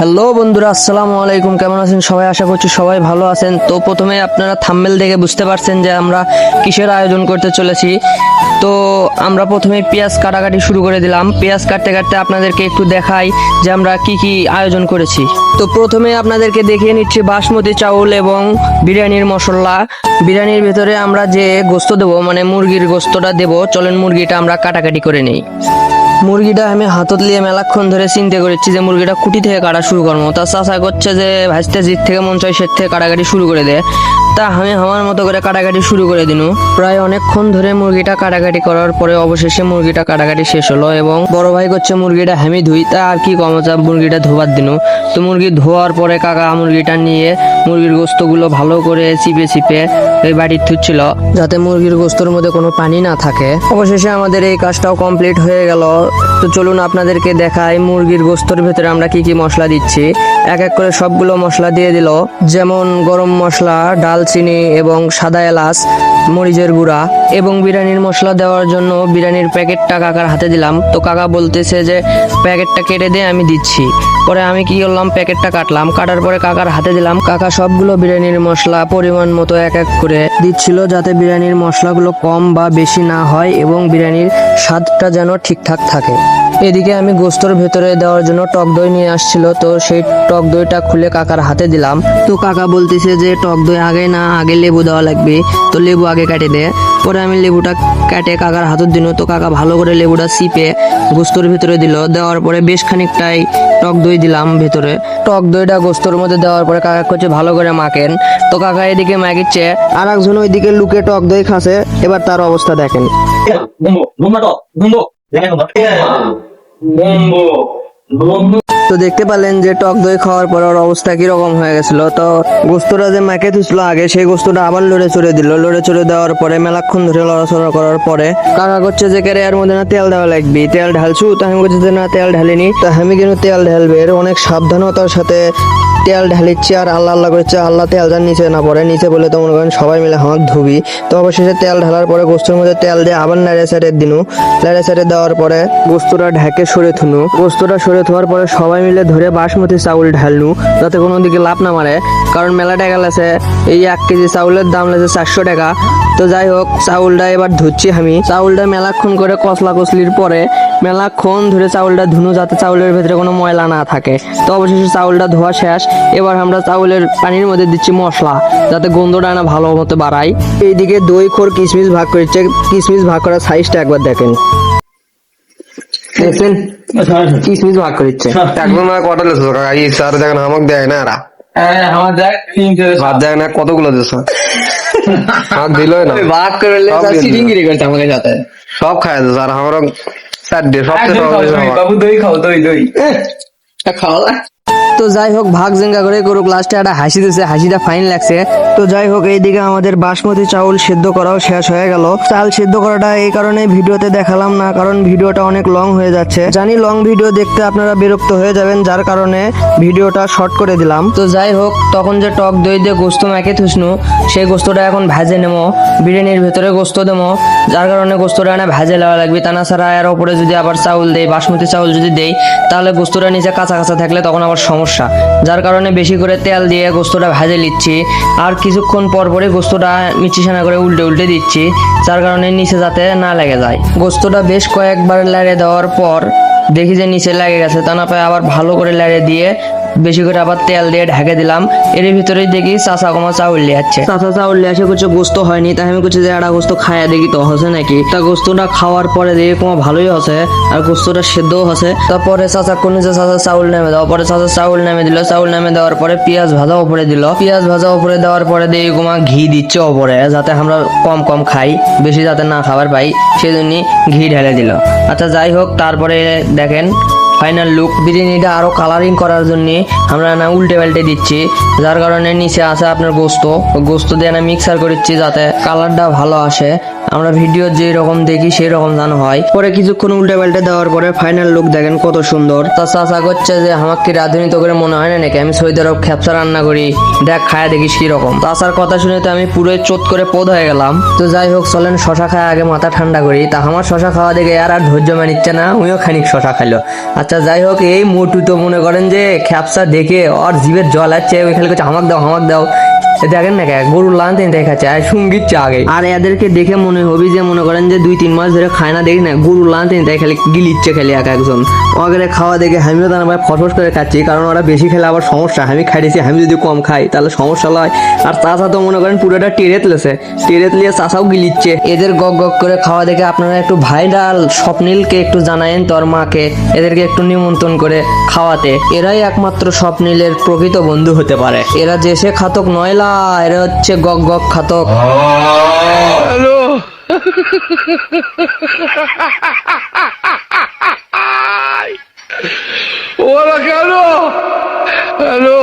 Hello বন্ধুরা, আসসালামু আলাইকুম। কেমন আছেন সবাই? আশা করছি সবাই ভালো আছেন। তো প্রথমে আপনারা থাম্বেল দেখে বুঝতে পারছেন যে আমরা কিসের আয়োজন করতে চলেছি। তো আমরা প্রথমে পেঁয়াজ কাটাকাটি শুরু করে দিলাম। পেঁয়াজ কাটতে কাটতে আপনাদেরকে একটু দেখাই যে আমরা কি কি আয়োজন করেছি। তো প্রথমে আপনাদেরকে দেখিয়ে নিচ্ছি বাসমতি চাউল এবং বিরিয়ানির মশলা। বিরিয়ানির ভেতরে আমরা যে গোস্ত দেবো মানে মুরগির গোস্তটা দেবো, চলেন মুরগিটা আমরা কাটাকাটি করে নিই। মুরগিটা আমি হাতত লিয়ে মেলাক্ষণ ধরে চিন্তা করেছি যে মুরগিটা কুটি থেকে কাটা শুরু করব। তা চাষা করছে যে ভাজতে জিত থেকে মন চাই সে থেকে কাটাকাটি শুরু করে দে। তা আমি আমার মতো করে কাটাকাটি শুরু করে দিনু। প্রায় অনেকক্ষণ ধরে মুরগিটা কাটাকাটি করার পরে অবশেষে মুরগিটা কাটাকাটি শেষ হলো এবং বড় ভাই করছে, মুরগিটা আমি ধুই, তা আর কি কম যা মুরগিটা ধোবার দিনু। তো মুরগি ধোয়ার পরে কাকা মুরগিটা নিয়ে মুরগির গোস্তগুলো ভালো করে চিপে চিপে এই বাড়ির থুচ্ছিল যাতে মুরগির গোস্তর মধ্যে কোনো পানি না থাকে। অবশেষে আমাদের এই কাজটাও কমপ্লিট হয়ে গেল। তো চলুন আপনাদেরকে দেখাই মুরগির গোস্তর ভেতরে আমরা কি কি মশলা দিচ্ছি। এক এক করে সবগুলো মশলা দিয়ে দিল। যেমন গরম মশলা ডালচিনি এবং সাদা এলাচ, মরিচের গুঁড়া এবং বিরিয়ানির মশলা দেওয়ার জন্য বিরিয়ানির প্যাকেটটা কাকার হাতে দিলাম। তো কাকা বলতেছে যে, প্যাকেটটা কেটে দিয়ে আমি দিচ্ছি। পরে আমি কি করলাম, প্যাকেটটা কাটলাম। কাটার পরে কাকার হাতে দিলাম। কাকা সবগুলো বিরিয়ানির মশলা পরিমাণ মতো এক এক করে দিচ্ছিল যাতে বিরিয়ানির মশলাগুলো কম বা বেশি না হয় এবং বিরিয়ানির স্বাদটা যেন ঠিকঠাক থাকে। এদিকে আমি গোস্তর ভেতরে দেওয়ার জন্য টক দই নিয়ে আসছিল তো সেই টক দইটা খুলে কাকার হাতে দিলাম। তো কাকা বলতেছে যে টক দই আগে না আগে লেবু দেওয়া লাগবে তো লেবু আগে কাটে দে। পরে আমি লেবুটা কাটে কাকার হাতের দিল তো কাকা ভালো করে লেবুটা চিপে গোস্তর ভেতরে দিল। দেওয়ার পরে বেশ খানিকটাই টক দই দিলাম ভেতরে। টক দইটা গোস্তর মধ্যে দেওয়ার পরে কাকা করছে ভালো করে মাখেন। তো কাকা এদিকে মাখিচ্ছে আর একজন ওইদিকে লুকে টক দই খাসে এবার তার অবস্থা দেখেন। তো দেখতে পেলেন যে টক দই খাওয়ার পর ওর অবস্থা কীরকম হয়ে গেছিল। তো গোস্তটা যে মাকে তুসলো আগে, সেই গোস্তটা আবার লড়ে চড়ে দিল। লড়ে চড়ে দেওয়ার পরে, মেলাক্ষণ ধরে লড়াচড়া করার পরে কাকা করছে যে কেরে এর মধ্যে না তেল দেওয়া লাগবে। তেল ঢালছু? তো আমি করছি যে না, তেল ঢালিনি। তো আমি কিন্তু তেল ঢালবে? অনেক সাবধানতার সাথে তেল ঢালিচ্ছি আর আল্লাহ আল্লাহ করছে আল্লাহ তেল যার নিচে না পড়ে। নিচে বলে তো মনে করেন সবাই মিলে হাঁক ধুবি। তো অবশেষে তেল ঢালার পরে গোস্তুর মধ্যে তেল দিয়ে আবার নাড়ে সাইডে দিনু। নাড়ে সাইডে দেওয়ার পরে গোস্তটা ঢেকে সরে থুনু। গোস্তটা সরে থোয়ার পরে সবাই মিলে ধরে বাসমতি চাউল ঢালনু, যাতে কোনো দিকে লাভ না মারে। কারণ মেলা টাকা লাগছে এই এক কেজি চাউলের দাম লাগছে চারশো টাকা। তো যাই হোক, চাউলটা এবার ধুচ্ছি আমি। চাউলটা মেলাক্ষণ করে কসলা কসলির পরে মেলাক্ষণ ধরে চাউলটা ধুনু যাতে চাউলের ভেতরে কোনো ময়লা না থাকে। তো অবশেষে চাউলটা ধোয়া শেষ। এবার আমরা চাউলের পানির মধ্যে দিচ্ছি মশলা যাতে গন্ধটা না ভালো মতো বাড়ায়। এইদিকে দই খোর কিশমিশ ভাগ করেছে কিশমিশ ভাগ করার সাইজটা একবার দেখেন। দেখছেন? কিশমিশ ভাগ করেছে একদম না কটা লেছো কাকা এই স্যার দেখেন আমাকে দেয় না এরা। আমার দেখ তিনটে ভাত দেয় না কতগুলো দিছ? আমাকে দিলই না। ভাগ করলে সব খায় আর আমার চারটে সবচেয়ে সহজ হয়েছে বাবু দই খাও দই দই। খাওয়া তো যাই হোক, ভাগ জেঙ্গা করে করুক লাস্টে একটা হাসি দিছে, হাসিটা ফাইন লাগছে। তো যাই হোক, এইদিকে আমাদের বাসমতি চাউল সেদ্ধ করাও শেষ হয়ে গেল। চাল সেদ্ধ করাটা এই কারণে ভিডিওতে দেখালাম না, কারণ ভিডিওটা অনেক লং হয়ে যাচ্ছে। জানি লং ভিডিও দেখতে আপনারা বিরক্ত হয়ে যাবেন, যার কারণে ভিডিওটা শর্ট করে দিলাম। তো যাই হোক, তখন যে টক দই দিয়ে গোস্ত মাকে থুসনু, সেই গোস্তটা এখন ভাজে নেব, বিরিয়ানির ভেতরে গোস্ত দেবো, যার কারণে গোস্তটা না ভাজে নেওয়া লাগবে। তা না ছাড়া এর উপরে যদি আবার চাউল দেই, বাসমতি চাউল যদি দেই, তাহলে গোস্তটা নিচে কাঁচা কাঁচা থাকলে তখন আবার সমস্যা যার কারণে বেশি করে তেল দিয়ে গোস্তটা ভাজে নিচ্ছি। আর কিছুক্ষণ পর পরে গোস্তটা মিচিসানা করে উল্টে উল্টে দিচ্ছি, যার কারণে নিচে যাতে না লেগে যায়। গোস্তটা বেশ কয়েকবার লেড়ে দেওয়ার পর দেখি যে নিচে লেগে গেছে। তা না পায় আবার ভালো করে লাড়ে দিয়ে বেশি করে আবার তেল দিয়ে ঢেকে দিলাম। এর ভিতরেই দেখি চাচা কমা চাউল নিয়ে যাচ্ছে চাচা চাউল নিয়ে আসে করছে গোস্ত হয়নি। তাই আমি কিছু যে একটা গোস্ত খায়া দেখি তো হসে নাকি? তা গোস্তটা খাওয়ার পরে দেখি কমা ভালোই হসে আর গোস্তটা সেদ্ধও হসে। তারপরে চাচা কোন যে চাচা চাউল নেমে দেওয়া পরে চাচা চাউল নেমে দিল চাউল নেমে দেওয়ার পরে পেঁয়াজ ভাজা উপরে দিল। পেঁয়াজ ভাজা উপরে দেওয়ার পরে দেখি কমা ঘি দিচ্ছে ওপরে যাতে আমরা কম কম খাই বেশি যাতে না খাবার পাই সেই জন্য ঘি ঢেলে দিল। আচ্ছা যাই হোক তারপরে দেখেন ফাইনাল লুক বিরিয়ানিটা আরও কালারিং করার জন্য আমরা না উল্টে পাল্টে দিচ্ছি, যার কারণে নিচে আছে আপনার গোস্ত। গোস্ত দিয়ে না মিক্সার করছি যাতে কালারটা ভালো আসে। আমরা ভিডিও যে রকম দেখি সেই রকম যেন হয়। পরে কিছুক্ষণ উল্টে পাল্টে দেওয়ার পরে ফাইনাল লুক দেখেন কত সুন্দর। তা চাচা করছে যে, আমাকে রাঁধুনি তো করে মনে হয় না নাকি? আমি সৌদি আরব খ্যাপসা রান্না করি। দেখ, খায় দেখিস কি রকম। চাচার কথা শুনে তো আমি পুরোই চোট করে পোদ হয়ে গেলাম। তো যাই হোক, চলেন শশা খায় আগে মাথা ঠান্ডা করি। তা আমার শশা খাওয়া দেখে আর আর ধৈর্য মানিচ্ছে না উইও খানিক শশা খাইলো। আচ্ছা যাই হোক, এই মোটু তো মনে করেন যে খ্যাপসা দেখে ওর জিভের জল আছে ওই খালি করছে হামাক দাও হামাক দাও। দেখেন না গরুর লানতে দেখাচ্ছে, আর সংগীত আগে আর এদেরকে দেখে মনে হবে যে, মনে করেন যে দুই তিন মাস ধরে খায় না, দেখি না, গরুর লানতে দেয়, খালি গিলিচ্ছে খালি এক একজন। ওদের খাওয়া দেখে আমিও তার ভাই ফটফট করে খাচ্ছি, কারণ ওরা বেশি খেলে আবার সমস্যা, আমি খাইছি আমি যদি কম খাই, তাহলে সমস্যা হয় আর চাষা তো মনে করেন পুরোটা টেরে তুলেছে টেরে তুলিয়ে চাষাও গিলিচ্ছে। এদের গক গক করে খাওয়া দেখে আপনারা একটু ভাইরাল স্বপ্নীলকে একটু জানায়েন তোর মাকে, এদেরকে একটু নিমন্ত্রণ করে খাওয়াতে। এরাই একমাত্র স্বপ্নীলের প্রকৃত বন্ধু হতে পারে। এরা সে খাতক নয়লা এরা হচ্ছে গক গক খাতক। ওরা কেন? হ্যালো।